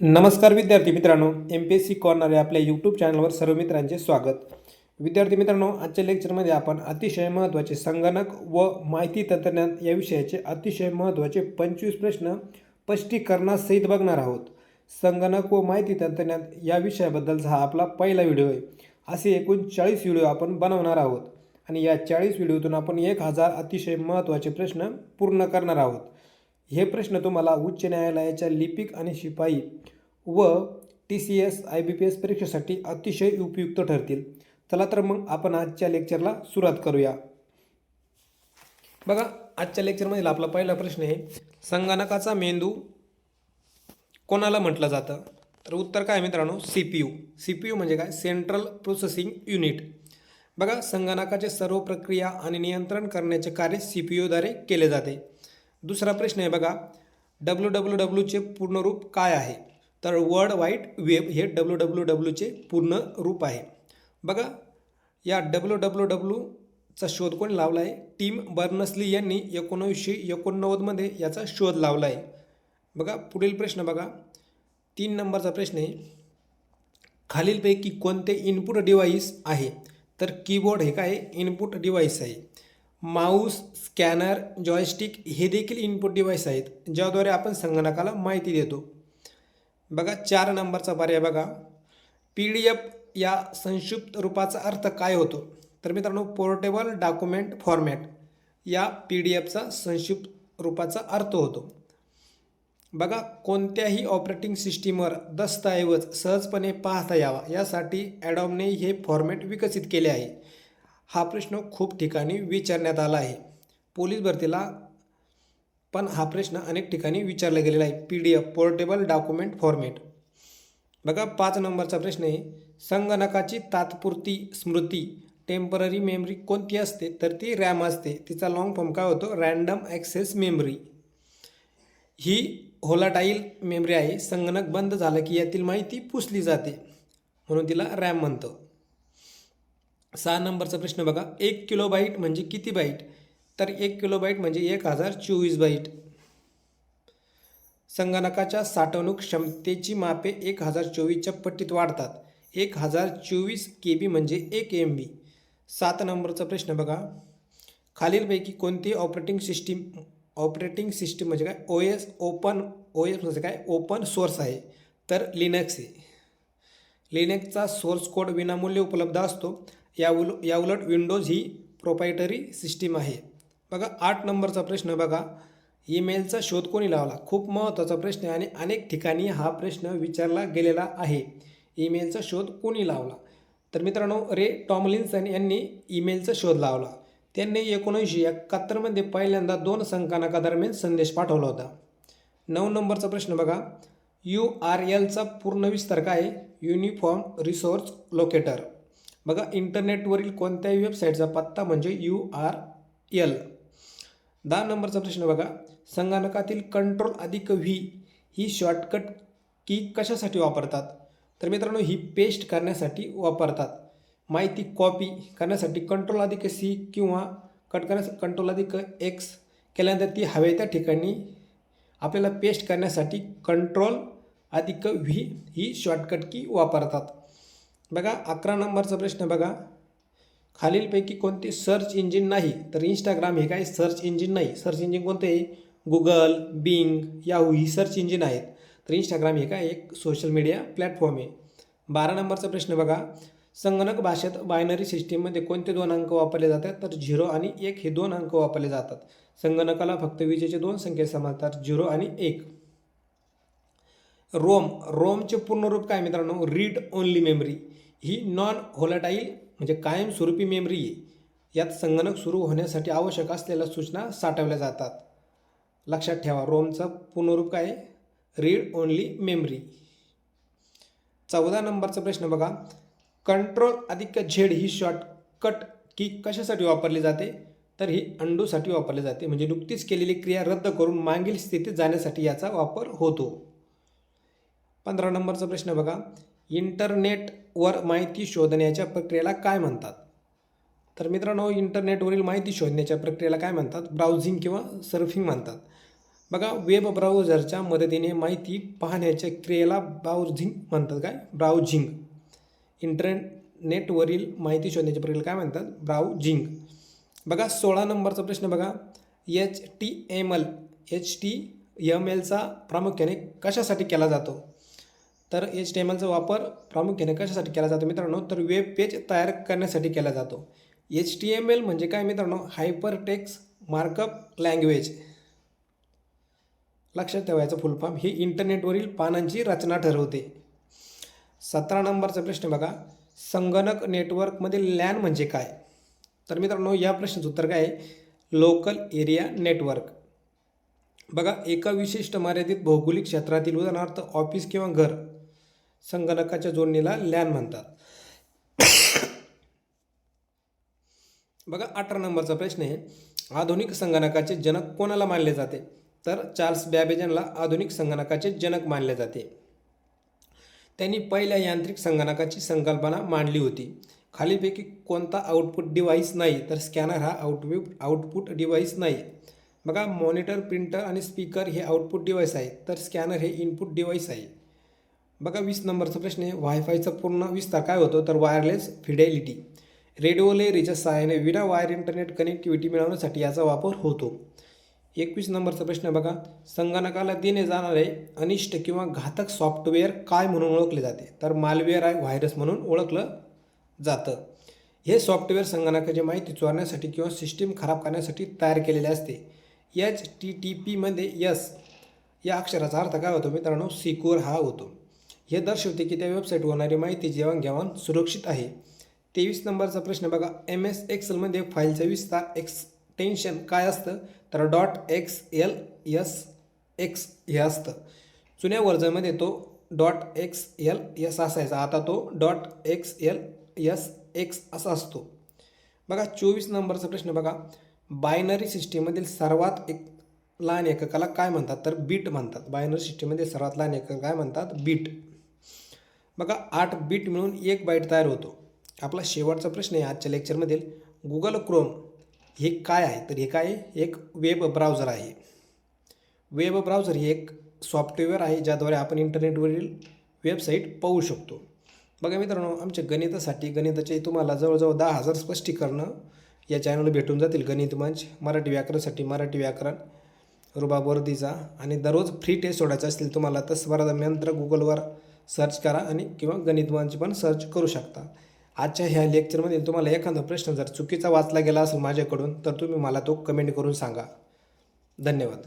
नमस्कार विद्यार्थी मित्रांनो M P S C corner या आपल्या यूट्यूब चॅनलवर सर्व मित्रांचे स्वागत. विद्यार्थी मित्रांनो आजच्या लेक्चरमध्ये आपण अतिशय महत्त्वाचे संगणक व माहिती तंत्रज्ञान या विषयाचे अतिशय महत्त्वाचे पंचवीस प्रश्न स्पष्टीकरणासहित बघणार आहोत. संगणक व माहिती तंत्रज्ञान या विषयाबद्दलचा हा आपला पहिला व्हिडिओ आहे. असे एकूण चाळीस व्हिडिओ आपण बनवणार आहोत आणि या चाळीस व्हिडिओतून आपण एक हजार अतिशय महत्त्वाचे प्रश्न पूर्ण करणार आहोत. हे प्रश्न तुम्हाला उच्च न्यायालयाच्या लिपिक आणि शिपाई व T C S I B P S परीक्षेसाठी अतिशय उपयुक्त ठरतील. चला तर मग आपण आजच्या लेक्चरला सुरुवात करूया. बघा आजच्या लेक्चरमधील आपला पहिला प्रश्न आहे संगणकाचा मेंदू कोणाला म्हटलं जातं? तर उत्तर काय मित्रांनो? C P U C P U म्हणजे काय? Central processing unit. बघा संगणकाचे सर्व प्रक्रिया आणि नियंत्रण करण्याचे कार्य सी पी यूद्वारे केले जाते. दुसरा प्रश्न आहे बघा. डब्ल्यू डब्ल्यू डब्ल्यूचे पूर्ण रूप काय आहे? तर वर्ल्ड वाईड वेब हे डब्ल्यू डब्ल्यू डब्ल्यूचे पूर्ण रूप आहे. बघा या डब्ल्यू डब्ल्यू डब्ल्यूचा शोध कोणी लावला आहे टीम बर्नसली यांनी एकोणीसशे एकोणनव्वदमध्ये याचा शोध लावला आहे बघा पुढील प्रश्न बघा. तीन नंबरचा प्रश्न आहे. खालीलपैकी कोणते इनपुट डिव्हाइस आहे? तर कीबोर्ड हे काय? इनपुट डिव्हाइस आहे. माऊस स्कॅनर जॉयस्टिक हे देखील इनपुट डिव्हाइस आहेत ज्याद्वारे आपण संगणकाला माहिती देतो. बघा चार नंबरचा पर्याय बघा. पी डी एफ या संक्षिप्त रूपाचा अर्थ काय होतो? तर मित्रांनो पोर्टेबल डॉक्युमेंट फॉर्मॅट या पी डी एफचा संक्षिप्त रूपाचा अर्थ होतो. बघा कोणत्याही ऑपरेटिंग सिस्टीमवर दस्तऐवज सहजपणे पाहता यावा. यासाठी ॲडॉमने हे फॉर्मॅट विकसित केले आहे. हा प्रश्न खूप ठिकाणी विचारण्यात आला आहे. पोलीस भरतीला पण हा प्रश्न अनेक ठिकाणी विचारला गेलेला आहे. P D F portable document format. बघा पाच नंबरचा प्रश्न आहे. संगणकाची तात्पुरती स्मृती टेंपररी मेमरी कोणती असते? तर ती रॅम असते. तिचा लॉंग फॉर्म काय होतो? Random access memory. ही होलाटाईल मेमरी आहे. संगणक बंद झालं की यातील माहिती पुसली जाते. म्हणून तिला रॅम म्हणतं. सहा नंबरचा प्रश्न बघा. एक किलो बाईट म्हणजे किती बाईट? तर एक किलो बाईट म्हणजे एक हजार चोवीस बाईट. संगणकाच्या साठवणूक क्षमतेची मापे एक हजार चोवीसच्या पट्टीत वाढतात. एक हजार चोवीस के बी म्हणजे एक एम बी सात नंबरचा प्रश्न बघा. खालीलपैकी कोणती ऑपरेटिंग सिस्टीम ऑपरेटिंग सिस्टीम म्हणजे काय? O S open O S म्हणजे काय? ओपन सोर्स आहे. तर लिनक्स आहे. लिनक्सचा सोर्स कोड विनामूल्य उपलब्ध असतो. या उल या उलट विंडोज ही प्रोपायटरी सिस्टीम आहे. बघा आठ नंबरचा प्रश्न बघा. ईमेलचा शोध कोणी लावला? खूप महत्त्वाचा प्रश्न आहे आणि अनेक ठिकाणी हा प्रश्न विचारला गेलेला आहे. ईमेलचा शोध कोणी लावला? तर मित्रांनो रे टॉमलिन्सन यांनी ईमेलचा शोध लावला. त्यांनी एकोणीसशे एकाहत्तरमध्ये पहिल्यांदा दोन संगणकादरम्यान संदेश पाठवला होता. नऊ नंबरचा प्रश्न बघा. यू आर एलचा पूर्ण विस्तार काय युनिफॉर्म रिसोर्स लोकेटर बघा इंटरनेटवरील कोणत्याही वेबसाईटचा पत्ता म्हणजे यू आर एल दहा नंबरचा प्रश्न बघा. संगणकातील कंट्रोल अधिक व्ही ही शॉर्टकट की कशासाठी वापरतात? तर मित्रांनो ही पेस्ट करण्यासाठी वापरतात. माहिती कॉपी करण्यासाठी कंट्रोल अधिक सी किंवा कट करण्यासाठी कंट्रोल अधिक एक्स केल्यानंतर ती हवे त्या ठिकाणी आपल्याला पेस्ट करण्यासाठी कंट्रोल अधिक व्ही ही शॉर्टकट की वापरतात. बघा अकरा नंबरचा प्रश्न बघा. खालीलपैकी कोणते सर्च इंजिन नाही? तर इंस्टाग्राम हे काय सर्च इंजिन नाही. सर्च इंजिन कोणते? आहे गुगल बिंग याहू ही सर्च इंजिन आहेत. तर इंस्टाग्राम हे काय? एक सोशल मीडिया प्लॅटफॉर्म आहे. बारा नंबरचा प्रश्न बघा. संगणक भाषेत बायनरी सिस्टीममध्ये कोणते दोन अंक वापरले जातात? तर झिरो आणि एक हे दोन अंक वापरले जातात. संगणकाला फक्त विजेचे दोन संख्या समजतात झिरो आणि एक. रोम रोमचे पूर्ण रूप काय मित्रांनो? रीड ओनली मेमरी ही नॉन होलाटाईल म्हणजे कायमस्वरूपी मेमरी आहे. यात संगणक सुरू होण्यासाठी आवश्यक असलेल्या सूचना साठवल्या जातात. लक्षात ठेवा रोमचं पूर्णरूप काय रीड ओनली मेमरी चौदा नंबरचा प्रश्न बघा. कंट्रोल अधिक झेड ही शॉर्टकट की कशासाठी वापरली जाते? तर ही अंडूसाठी वापरली जाते. म्हणजे नुकतीच केलेली क्रिया रद्द करून मागील स्थितीत जाण्यासाठी याचा वापर होतो. पंधरा नंबरचा प्रश्न बघा. इंटरनेटवर माहिती शोधण्याच्या प्रक्रियेला काय म्हणतात? तर मित्रांनो इंटरनेटवरील माहिती शोधण्याच्या प्रक्रियेला काय म्हणतात? ब्राउझिंग किंवा सर्फिंग म्हणतात. बघा वेब ब्राउझरच्या मदतीने माहिती पाहण्याच्या क्रियेला ब्राउझिंग म्हणतात काय? ब्राउझिंग. इंटरनेटवरील माहिती शोधण्याच्या प्रक्रियेला काय म्हणतात? ब्राउझिंग. बघा सोळा नंबरचा प्रश्न बघा. H T M L H T M एलचा प्रामुख्याने कशासाठी केला जातो? तर एच टी एम एलचा वापर प्रामुख्याने कशासाठी केला जातो मित्रांनो? तर वेब पेज तयार करण्यासाठी केला जातो. एच टी एम एल म्हणजे काय मित्रांनो? Hyper text markup language. लक्षात ठेवायचं फुल फॉर्म ही इंटरनेटवरील पानांची रचना ठरवते. सतरा नंबरचा प्रश्न बघा. संगणक नेटवर्कमधील लॅन म्हणजे काय? तर मित्रांनो या प्रश्नाचं उत्तर काय आहे? Local area network. बघा एका विशिष्ट मर्यादित भौगोलिक क्षेत्रातील उदाहरणार्थ ऑफिस किंवा घर. संगणकाच्या जोडणीला लॅन म्हणतात. बघा अठरा नंबरचा प्रश्न आहे. आधुनिक संगणकाचे जनक कोणाला मानले जाते? तर चार्ल्स बॅबेजनला आधुनिक संगणकाचे जनक मानले जाते. त्यांनी पहिल्या यांत्रिक संगणकाची संकल्पना मांडली होती. खालीपैकी कोणता आउटपुट डिव्हाइस नाही तर स्कॅनर हा आउटपुट आउटपुट डिव्हाइस नाही. बघा मॉनिटर प्रिंटर आणि स्पीकर हे आउटपुट डिव्हाइस आहे तर स्कॅनर हे इनपुट डिव्हाइस आहे. बघा वीस नंबरचा प्रश्न आहे. वायफायचा पूर्ण विस्तार काय होतो? तर वायरलेस फिडेलिटी रेडिओ लेअरीच्या सहाय्याने विना वायर इंटरनेट कनेक्टिव्हिटी मिळवण्यासाठी याचा वापर होतो. एकवीस नंबरचा प्रश्न बघा. संगणकाला देणे जाणारे अनिष्ट किंवा घातक सॉफ्टवेअर काय म्हणून ओळखले जाते? तर मालवेअर आहे व्हायरस म्हणून ओळखलं जातं. हे सॉफ्टवेअर संगणकाची माहिती चोरण्यासाठी किंवा सिस्टीम खराब करण्यासाठी तयार केलेले असते. एच टी टी पीमध्ये यस या अक्षराचा अर्थ काय होतो मित्रांनो? सिक्युअर हा होतो. हे दर्शवते की त्या वेबसाईटवर होणारी माहिती देवाणघेवाण सुरक्षित आहे. तेवीस नंबरचा प्रश्न बघा. एम एस एक्सेलमध्ये फाईलचा विस्तार एक्सटेन्शन काय असतं? तर dot X L S X हे असतं. जुन्या वर्जनमध्ये तो डॉट एक्स एल एस असायचा. आता तो dot X L S X असा असतो. बघा चोवीस नंबरचा प्रश्न बघा. बायनरी सिस्टीममधील सर्वात एक लहान एककाला काय म्हणतात? तर बीट म्हणतात. बायनरी सिस्टीममध्ये सर्वात लहान एकक काय म्हणतात? बीट. बघा आठ बीट मिळून एक बाईट तयार होतो. आपला शेवटचा प्रश्न आहे आजच्या लेक्चरमधील गुगल क्रोम हे काय आहे? तर हे काय आहे? एक वेब ब्राउझर आहे. वेब ब्राउझर हे एक सॉफ्टवेअर आहे ज्याद्वारे आपण इंटरनेटवरील वेबसाईट पाहू शकतो. बघा मित्रांनो आमच्या गणितासाठी गणिताचे तुम्हाला जवळजवळ दहा हजार स्पष्टीकरणं या चॅनलला भेटून जातील. गणित मंच मराठी व्याकरणासाठी मराठी व्याकरण रुबाब वर्दीचा आणि दररोज फ्री टेस्ट सोडायचा असतील तुम्हाला तर स्पर्धा यंत्र गुगलवर सर्च करा आणि किंवा गणित पण सर्च करू शकता. आजच्या ह्या लेक्चरमध्ये तुम्हाला एखादा प्रश्न जर चुकीचा वाचला गेला असेल माझ्याकडून तर तुम्ही मला तो कमेंट करून सांगा. धन्यवाद.